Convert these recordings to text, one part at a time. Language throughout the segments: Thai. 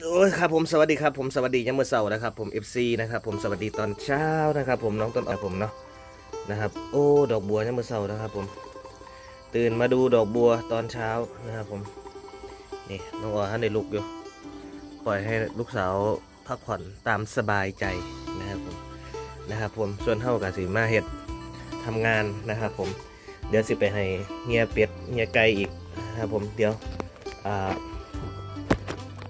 โอ้ยครับผมสวัสดีครับผมสวัสดียามมื้อเช้านะครับผม FC นะครับผมสวัสดีตอนเช้านะครับ ผมน้องต้นอ้อยผมเนาะนะครับ โอ้ดอกบัวยามมื้อเช้านะครับ ผม ตื่นมาดูดอกบัวตอนเช้านะครับ ผมนี่น้องอ้อยท่านได้ลุกอยู่ปล่อยให้ลูกสาวพักผ่อนตามสบายใจนะครับผมนะครับ ผมส่วนเท่ากับสีมาเห็ดทำงานนะครับ ผมเดี๋ยวสิไปให้เงียเป็ดเงียไก่อีกนะครับผมเดี๋ยวอ่า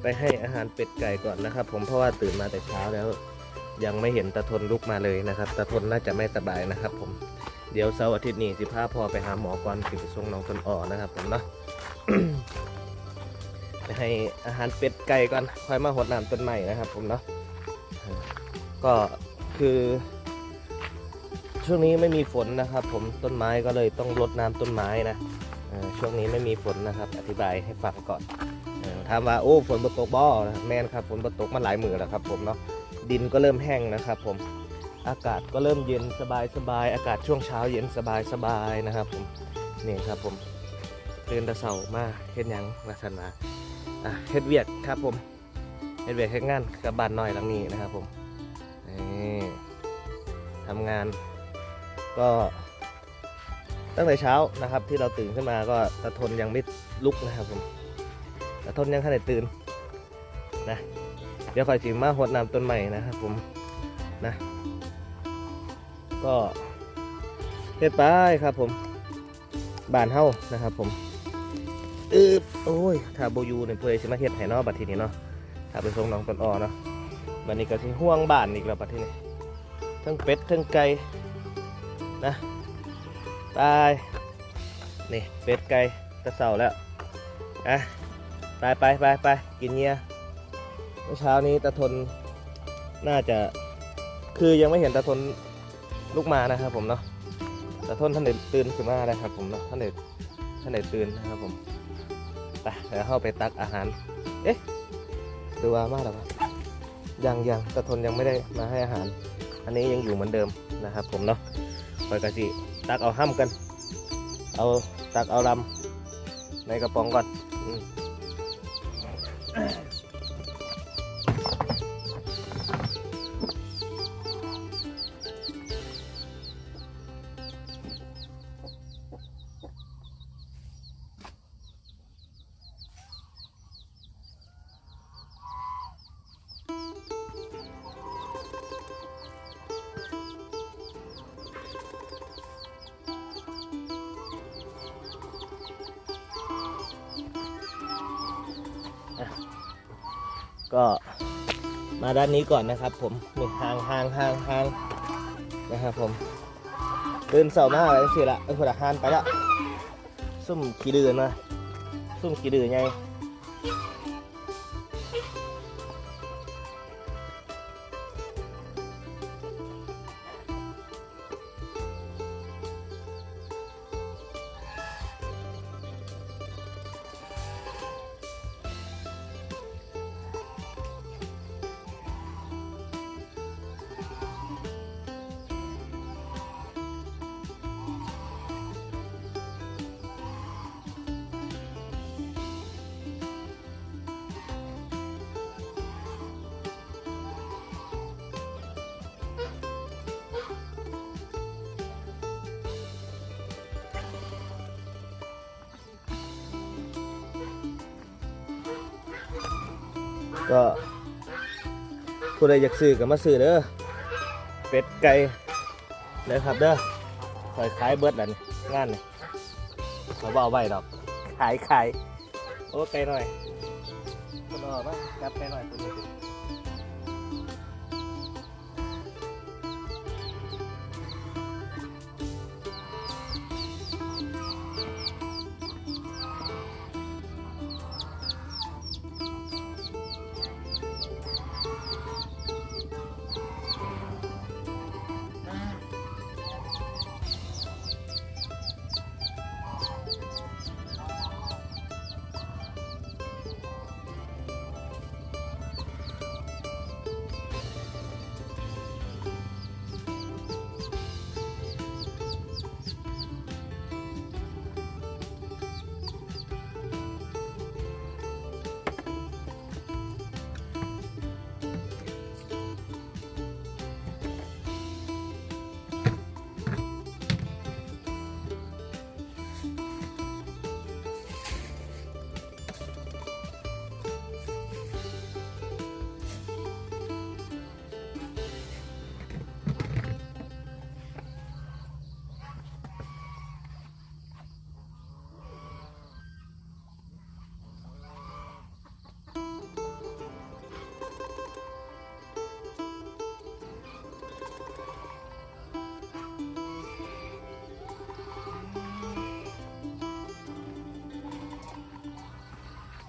ไปให้อาหารเป็ดไก่ก่อนนะครับ ผมเพราะว่าตื่นมาแต่เช้าแล้ว ยังไม่เห็นตาทนลุกมาเลยนะครับตาทนน่าจะไม่สบายนะครับ ผมเดี๋ยวเสาร์อาทิตย์นี้สิพาพอไปหาหมอก่อนสิไปส่งน้องต้นอ่อนะครับ ผมเนาะไปให้อาหารเป็ดไก่ก่อนค่อยมาหดน้ำต้นใหม่นะครับ ผมเนาะก็คือช่วงนี้ไม่มีฝนนะครับ ผมต้นไม้ก็เลยต้องรดน้ำต้นไม้นะช่วงนี้ไม่มีฝนนะครับ อธิบายให้ฟังก่อนามว่าโอ้ฝนบตกบ่นะแม่นครับฝนบตกมาหลายมือแล้วครับผมเนาะดินก็เริ่มแห้งนะครับผมอากาศก็เริ่มเย็นสบายสบายอากาศช่วงเช้าเย็นสบายสบายนะครับผมนี่ครับผมเตื่นตะเสามาเฮ็ดยังลักษณะอะเฮ็ดเวียกครับผมเฮ็ดเวียกเฮ็ดงานกับบ้านน้อยหลังนี้นะครับผมนี่ทำงานก็ตั้งแต่เช้านะครับที่เราตื่นขึ้นมาก็ตะทนยังไม่ลุกนะครับผม แต่ทนยังขนาดตื่นนะเดี๋ยวคอยสิมาหดน้ำต้นใหม่นะครับผมนะก็เฮ็ดไปครับผมบานเฮ้านะครับผมอืบโอ้ยถ้าโบยูเนี่ยเพื่อสิมาเฮ็ดให้เนอบัดทีนี้เนาะถ้าไปส่งน้องต้นอ้อเนาะบัดนี้ก็สิห่วงบ้านอีกแล้วบัดทีนี้ทั้งเป็ดทั้งไก่นะไปนี่เป็ดไก่กระเสาแล้วอะ ไปไปไปไปกินเงี้ยเมื่อเช้านี้ตาทนน่าจะคือยังไม่เห็นตาทนลุกมานะครับผมเนาะตาทนท่านเด็ตื่นขึ้นมาได้ครับผมเนาะท่านเด็ท่านเด็ตื่นนะครับผมไปเดี๋ยวเข้าไปตักอาหาร เอ๊ะดูว่ามากหรอครับยังยังตาทนยังไม่ได้มาให้อาหาร อันนี้ยังอยู่เหมือนเดิมนะครับผมเนาะคอยกะสิตักเอาห้ำกัน เอาตักเอาลำในกระป๋องก่อน อื ก็มาด้านนี้ก่อนนะครับผมนี่ห่างห่างห่างห่างนะครับผมเดินเสาร์มากเลยสิละเออคนละหานไปละซุ่มกี่เดือนมาซุ่มกี่เดือนไง ก็ผู้ใดอยากซื้อก็มาซื้อเด้อเป็ดไก่เลยครับเด้อคอยขายเบิร์ดอันงานนี่เขาบเอาไว้ดอก ขายขายโอ้ไก่หน่อยก็รอกมาจับไก่หน่อยคนนี้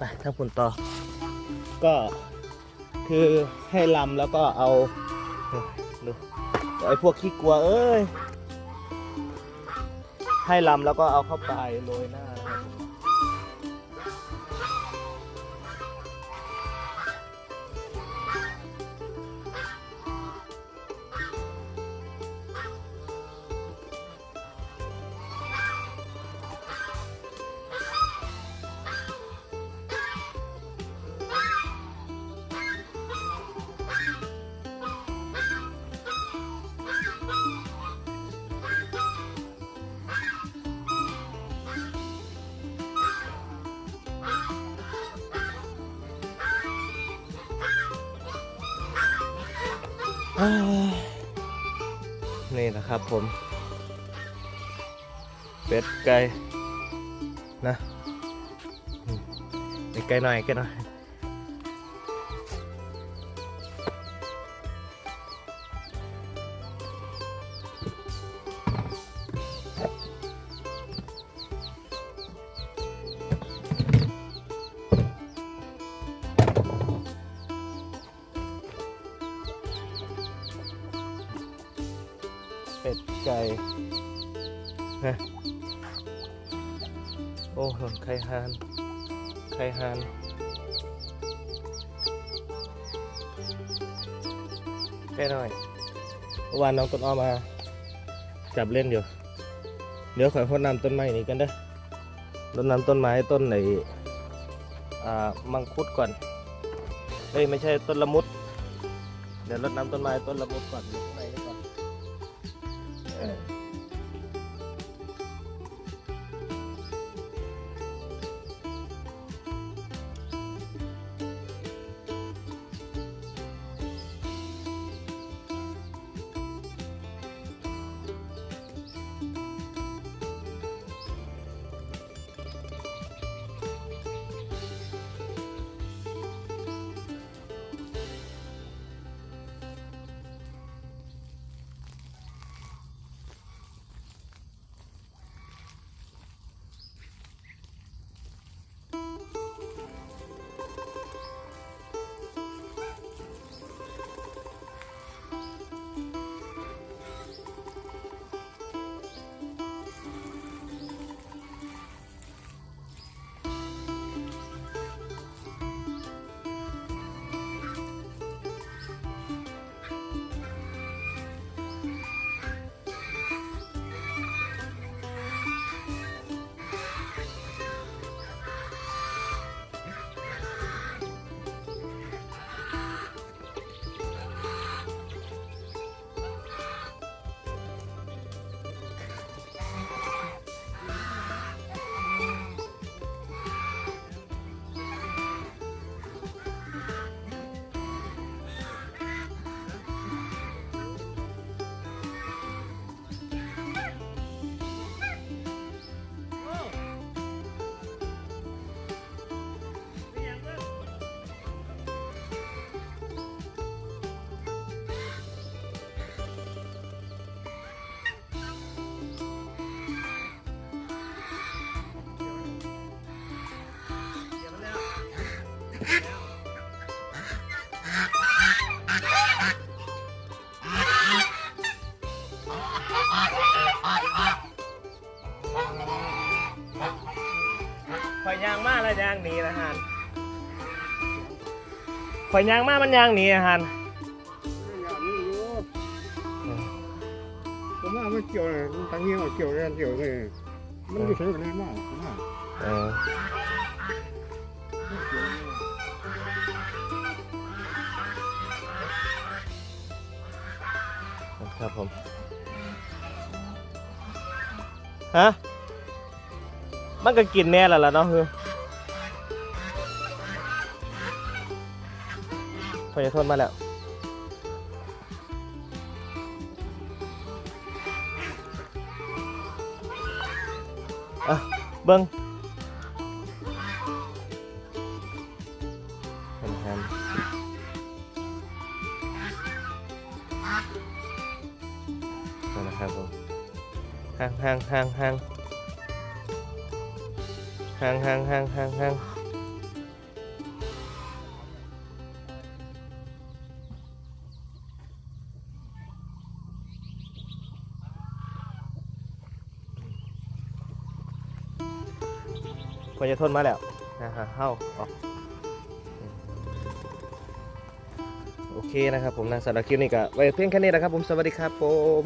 ไปทางปุ่นต่อ ก็คือให้ลำแล้วก็เอาดูไอ้พวกขี้กลัวเอ้ย ให้ลำแล้วก็เอาเข้าไปโรยหน้านะครับ นี่นะครับผม เป็ดไก่นะเป็ดไก่หน่อยไก่หน่อย โอ้โหไข่ฮานไข่ฮานแค่หน่อยเมื่อวานน้องต้นอ้อมา จับเล่นอยู่ เดี๋ยวขอยรดน้ำต้นไม้นี่กันเด้อรดน้ำต้นไม้ต้นไหนมังคุดก่อน เอ้ยไม่ใช่ต้นละมุด เดี๋ยวรดน้ำต้นไม้ต้นละมุดก่อนอยู่ข้างใน ข่อยยางมาแล้วยางหนีนะฮานข่อยยางมามันยางหนีนะฮานอย่างนี้อยู่ผมว่ามันเกี่ยวเลยตั้งเงี้ยเกี่ยวเรื่องเกี่ยวเลยมันอยู่เฉยๆเลยมากมากเออ ครับผม ฮะ มันก็กินแน่แล้วล่ะเนาะคือพอจะทนมาแล้วอะเบิ้ง ห่างห่างห่างห่างห่างห่างห่างห่างห่างกว่จะทนมาแล้วนะฮะเข้าออกโอเคนะครับผมนะสำหรับคลิปนี้ก็ไว้เพียงแค่นี้นะครับผมสวัสดีครับผม